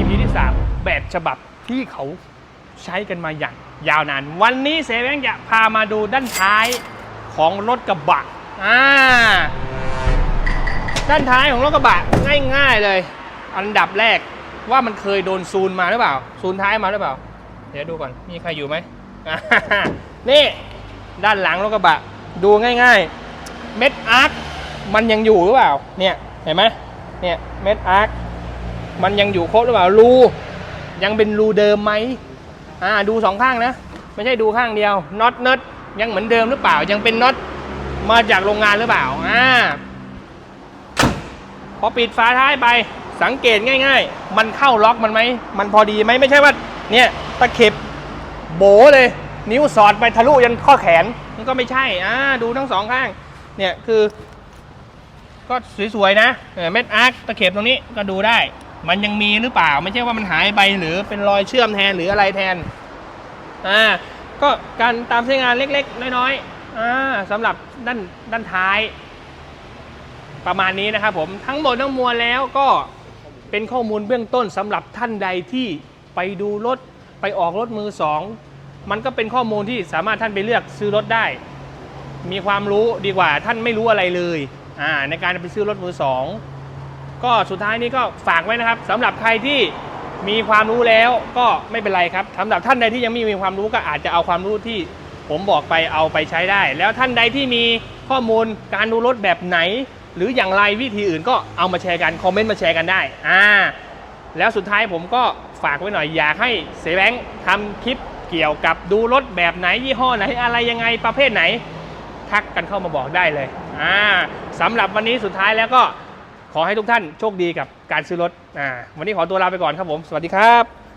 EP ที่ 3 แบบฉบับที่เขาใช้กันมาอย่างยาวนาน วันนี้เซเว่นจะพามาดูด้านท้ายของรถกระบะอ่าด้านท้ายของรถกระบะง่ายๆเลย อันดับแรกว่ามันเคยโดนซูนมาหรือเปล่า ซูนท้ายมาหรือเปล่า เดี๋ยวดูก่อนมีใครอยู่ไหมนี่ด้านหลังรถกระบะ ดูง่ายๆ เม็ดอาร์คมันยังอยู่หรือเปล่า เนี่ยเห็นไหมเนี่ยเม็ดอาร์ค มันยังอยู่ครบหรือเปล่ารูยังเป็นรูเดิมไหมอ่าดูสองข้างนะ ไม่ใช่ดูข้างเดียวน็อตเนิร์ดยังเหมือนเดิมหรือเปล่า ยังเป็นน็อตมาจากโรงงานหรือเปล่าอ่าพอปิดฝาท้ายไปสังเกตง่าย ๆ มันเข้าล็อกมันไหม มันพอดีไหมไม่ใช่ว่าเนี่ยตะเข็บโบเลย นิ้วสอดไปทะลุยันข้อแขนมันก็ไม่ใช่อ่าดูทั้งสองข้าง เนี่ยคือ ก็สวยๆนะเม็ดอาร์คตะเข็บตรงนี้ก็ดูได้ มันยังมีหรือเปล่า ไม่ใช่ว่ามันหายไปหรือเป็นรอยเชื่อมแทนหรืออะไรแทนอ่าก็การตามใช้งานเล็กๆ น้อยๆอ่าสำหรับด้านด้านท้าย ประมาณนี้นะครับผมทั้งหมดทั้งมวลแล้วก็เป็นข้อมูลเบื้องต้นสำหรับท่านใดที่ไปดูรถไปออกรถมือสองมันก็เป็นข้อมูลที่สามารถท่านไปเลือกซื้อรถได้ มีความรู้ดีกว่าท่านไม่รู้อะไรเลยอ่าในการไปซื้อรถมือสอง ก็สุดท้ายนี้ก็ฝากไว้นะครับสำหรับใครที่มีความรู้แล้วก็ไม่เป็นไรครับสำหรับท่านใดที่ยังไม่มีความรู้ก็อาจจะเอาความรู้ที่ผมบอกไปเอาไปใช้ได้ แล้วท่านใดที่มีข้อมูลการดูรถแบบไหน หรืออย่างไรวิธีอื่นก็เอามาแชร์กันคอมเมนต์มาแชร์กันได้อ่าแล้วสุดท้ายผมก็ฝากไว้หน่อยอยากให้เซแบงค์ทำคลิปเกี่ยวกับดูรถแบบไหนยี่ห้อไหนอะไรยังไงประเภทไหน ทักกันเข้ามาบอกได้เลยอ่าสำหรับวันนี้สุดท้ายแล้วก็ ขอให้ทุกท่านโชคดีกับการซื้อรถอ่าวันนี้ขอตัวลาไปก่อนครับผม สวัสดีครับ